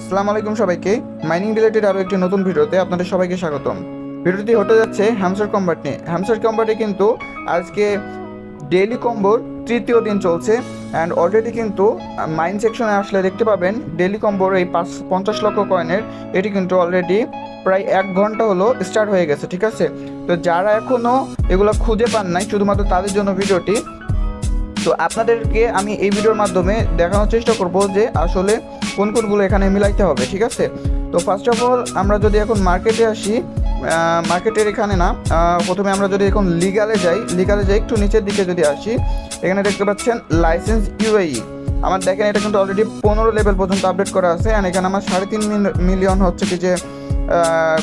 আসসালামু আলাইকুম সবাইকে। মাইনিং রিলেটেড আরও একটি নতুন ভিডিওতে আপনাদের সবাইকে স্বাগতম। ভিডিওটি হতে যাচ্ছে হ্যামসার কম্বাট নিয়ে। হ্যামসার কম্বাটে কিন্তু আজকে ডেইলি কম্বোর তৃতীয় দিন চলছে। অ্যান্ড অলরেডি কিন্তু মাইন সেকশনে আসলে দেখতে পাবেন ডেইলি কম্বোর এই পাঁচ, পঞ্চাশ লক্ষ কয়েনের এটি কিন্তু অলরেডি প্রায় এক ঘণ্টা হলো স্টার্ট হয়ে গেছে, ঠিক আছে? তো যারা এখনও এগুলো খুঁজে পান নাই, শুধুমাত্র তাদের জন্য ভিডিওটি তো আপনাদেরকে আমি এই ভিডিওর মাধ্যমে দেখানোর চেষ্টা করব যে আসলে কোন কোনগুলো এখানে মিলাইতে হবে, ঠিক আছে? তো ফার্স্ট অফ অল আমরা যদি এখন মার্কেটে আসি মার্কেটের এখানে না প্রথমে আমরা যদি এখন লিগালে যাই লিগালে যাই, একটু নিচের দিকে যদি আসি, এখানে দেখতে পাচ্ছেন লাইসেন্স ইউএই আমার দেখেন এটা কিন্তু অলরেডি পনেরো লেভেল পর্যন্ত আপডেট করা আছে অ্যান্ড এখানে আমার সাড়ে তিন মিলিয়ন হচ্ছে কি যে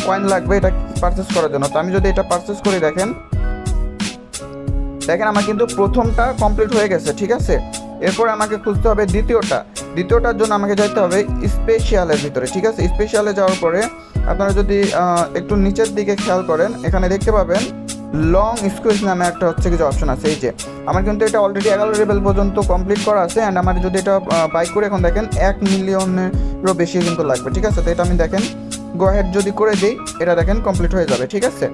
কয়েন লাগবে এটা পারচেস করার জন্য। তো আমি যদি এটা পারচেস করে দেখেন দেখেন আমার কিন্তু প্রথমটা কমপ্লিট হয়ে গেছে, ঠিক আছে? এরপর আমাকে খুঁজতে হবে দ্বিতীয়টা। দ্বিতীয়টার জন্য আমাকে যেতে হবে স্পেশিয়ালের ভিতরে, ঠিক আছে? স্পেশিয়ালে যাওয়ার পরে আপনারা যদি একটু নিচের দিকে খেয়াল করেন, এখানে দেখতে পাবেন লং স্কুইজ নামে একটা হচ্ছে কিছু অপশন আছে, এই যে। আমার কিন্তু এটা অলরেডি এগারো লেভেল পর্যন্ত কমপ্লিট করা আছে অ্যান্ড আমার যদি এটা বাইক করে এখন দেখেন এক মিলিয়নেরও বেশি কিন্তু লাগবে, ঠিক আছে? তো এটা আমি দেখেন গোহেড যদি করে দিই, এটা দেখেন কমপ্লিট হয়ে যাবে, ঠিক আছে?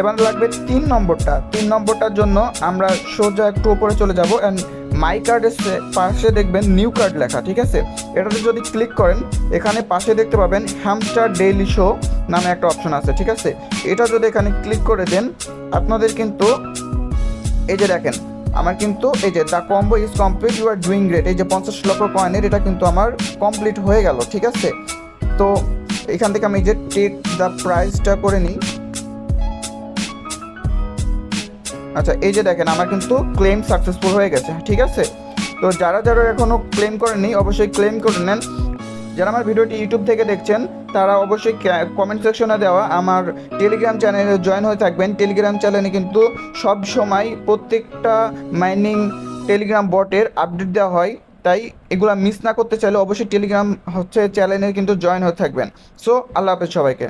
এবার লাগবে তিন নম্বরটা। তিন নম্বরটার জন্য আমরা সোজা একটু উপরে চলে যাব অ্যান্ড মাই কার্ড কার্ডের পাশে দেখবেন নিউ কার্ড লেখা, ঠিক আছে? এটাতে যদি ক্লিক করেন, এখানে পাশে দেখতে পাবেন হ্যামস্টার ডেইলি শো নামে একটা অপশন আছে, ঠিক আছে? এটা যদি এখানে ক্লিক করে দেন, আপনাদের কিন্তু এই যে দেখেন, আমার কিন্তু এই যে the combo is complete you are doing great এই যে পঞ্চাশ লক্ষ কয়েনের এটা কিন্তু আমার কমপ্লিট হয়ে গেল, ঠিক আছে? তো এখান থেকে আমি যে টেক দ্য প্রাইসটা করে নিই আচ্ছা এই যে দেখেন, আমার কিন্তু ক্লেম সাকসেসফুল হয়ে গেছে, ঠিক আছে? তো যারা যারা এখনও ক্লেম করেননি, অবশ্যই ক্লেম করে নেন। যারা আমার ভিডিওটি ইউটিউব থেকে দেখছেন, তারা অবশ্যই কমেন্ট সেকশনে দেওয়া আমার টেলিগ্রাম চ্যানেলে জয়েন হয়ে থাকবেন। টেলিগ্রাম চ্যানেলে কিন্তু সব সময় প্রত্যেকটা মাইনিং টেলিগ্রাম বটের আপডেট দেওয়া হয়। তাই এগুলা মিস না করতে চাইলে অবশ্যই টেলিগ্রাম হচ্ছে চ্যানেলে কিন্তু জয়েন হয়ে থাকবেন। সো আল্লাহ হাফেজ সবাইকে।